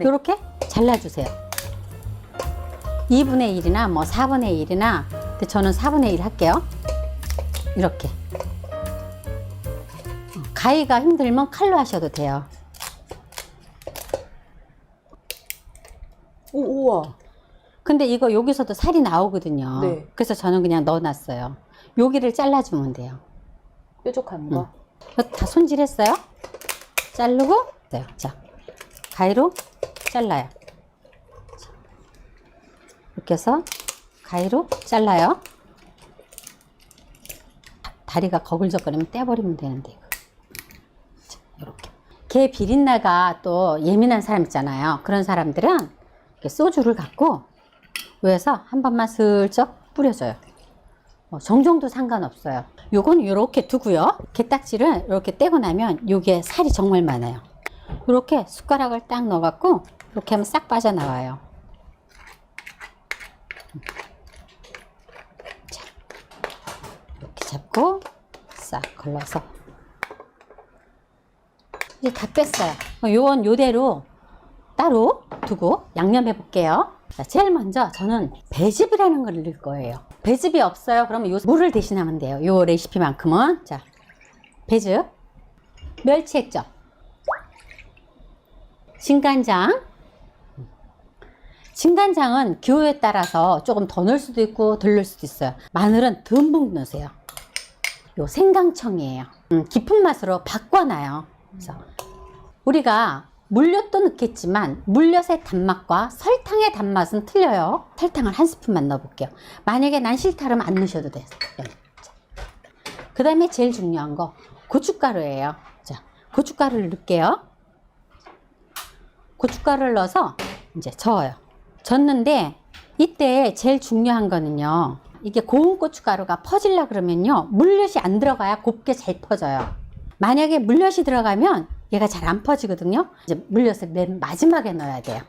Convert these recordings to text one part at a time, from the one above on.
네. 이렇게 잘라주세요. 2분의 1이나 뭐 4분의 1이나 근데 저는 4분의 1 할게요. 이렇게. 어, 가위가 힘들면 칼로 하셔도 돼요. 오, 우와. 근데 이거 여기서도 살이 나오거든요. 네. 그래서 저는 그냥 넣어놨어요. 여기를 잘라주면 돼요. 뾰족한 거. 이거 다 손질했어요? 자르고, 네. 자, 가위로 잘라요. 자, 이렇게 해서 가위로 잘라요. 다리가 거글적거리면 떼버리면 되는데, 이렇게. 개 비린내가 또 예민한 사람 있잖아요. 그런 사람들은 소주를 갖고 위에서 한 번만 슬쩍 뿌려줘요. 뭐 정정도 상관없어요. 요건 이렇게 두고요. 게딱지를 이렇게 떼고 나면 요게 살이 정말 많아요. 이렇게 숟가락을 딱 넣어갖고 이렇게 하면 싹 빠져나와요. 자, 이렇게 잡고 싹 걸러서 이제 다 뺐어요. 어, 요건 요대로 따로 두고 양념해 볼게요. 자, 제일 먼저 저는 배즙이라는 걸 넣을 거예요. 배즙이 없어요. 그러면 요 물을 대신하면 돼요. 요 레시피만큼은. 자, 배즙, 멸치 액젓, 진간장. 진간장은 기호에 따라서 조금 더 넣을 수도 있고 덜 넣을 수도 있어요. 마늘은 듬뿍 넣으세요. 요 생강청이에요. 음, 깊은 맛으로 바꿔놔요. 그래서 우리가 물엿도 넣겠지만 물엿의 단맛과 설탕의 단맛은 틀려요. 설탕을 한 스푼만 넣어볼게요. 만약에 난 싫다 그러면 안 넣으셔도 돼요. 그 다음에 제일 중요한 거 고춧가루예요. 자, 고춧가루를 넣을게요. 고춧가루를 넣어서 이제 저어요. 젓는데 이때 제일 중요한 거는요. 이게 고운 고춧가루가 퍼질라 그러면요. 물엿이 안 들어가야 곱게 잘 퍼져요. 만약에 물엿이 들어가면 얘가 잘 안 퍼지거든요. 이제 물엿을 맨 마지막에 넣어야 돼요.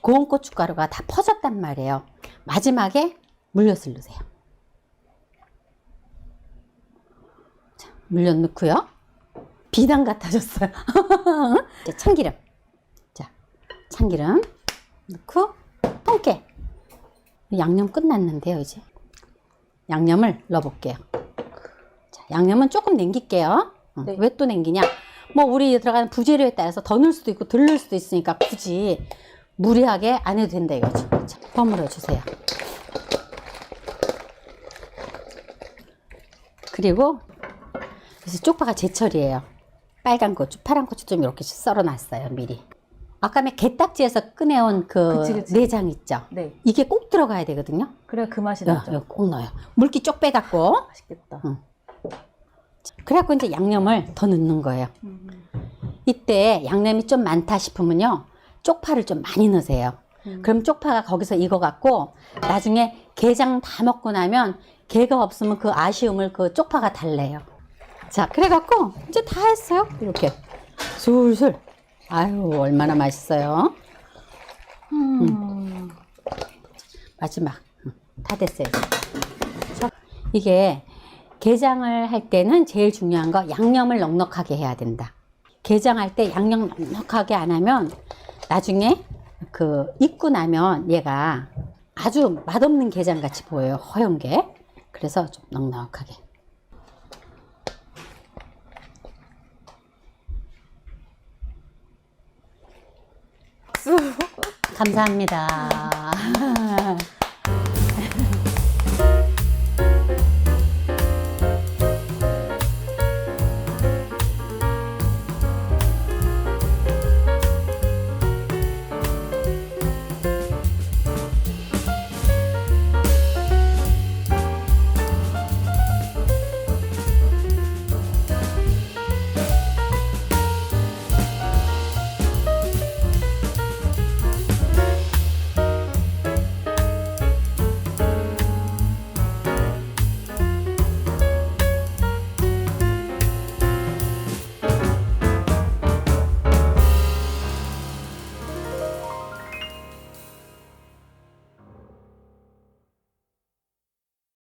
고운 고춧가루가 다 퍼졌단 말이에요. 마지막에 물엿을 넣으세요. 자, 물엿 넣고요. 비단 같아졌어요. 참기름. 자, 참기름 넣고 통깨. 양념 끝났는데요, 이제. 양념을 넣어볼게요. 자, 양념은 조금 남길게요. 어, 네. 왜또 남기냐? 뭐 우리 들어가는 부재료에 따라서 더 넣을 수도 있고 덜 넣을 수도 있으니까 굳이 무리하게 안 해도 된다 이거죠. 자, 버무려 주세요. 그리고 그래서 쪽파가 제철이에요. 빨간 고추, 파란 고추 좀 이렇게 썰어 놨어요 미리. 아까 면 게딱지에서 꺼내온 그 그치, 그치. 내장 있죠. 네. 이게 꼭 들어가야 되거든요. 그래야 그 맛이 야, 나죠. 이거 꼭 넣어요. 물기 쪽 빼갖고 맛있겠다. 응. 그래갖고 이제 양념을 더 넣는 거예요. 이때 양념이 좀 많다 싶으면요. 쪽파를 좀 많이 넣으세요. 음. 그럼 쪽파가 거기서 익어갖고 나중에 게장 다 먹고 나면 게가 없으면 그 아쉬움을 그 쪽파가 달래요. 자, 그래갖고 이제 다 했어요. 이렇게 술술. 아유, 얼마나 맛있어요. 음. 마지막. 응, 다 됐어요. 이게 게장을 할 때는 제일 중요한 거 양념을 넉넉하게 해야 된다. 게장할 때 양념 넉넉하게 안 하면 나중에 그 익고 나면 얘가 아주 맛없는 게장 같이 보여요. 허연 게. 그래서 좀 넉넉하게. 감사합니다.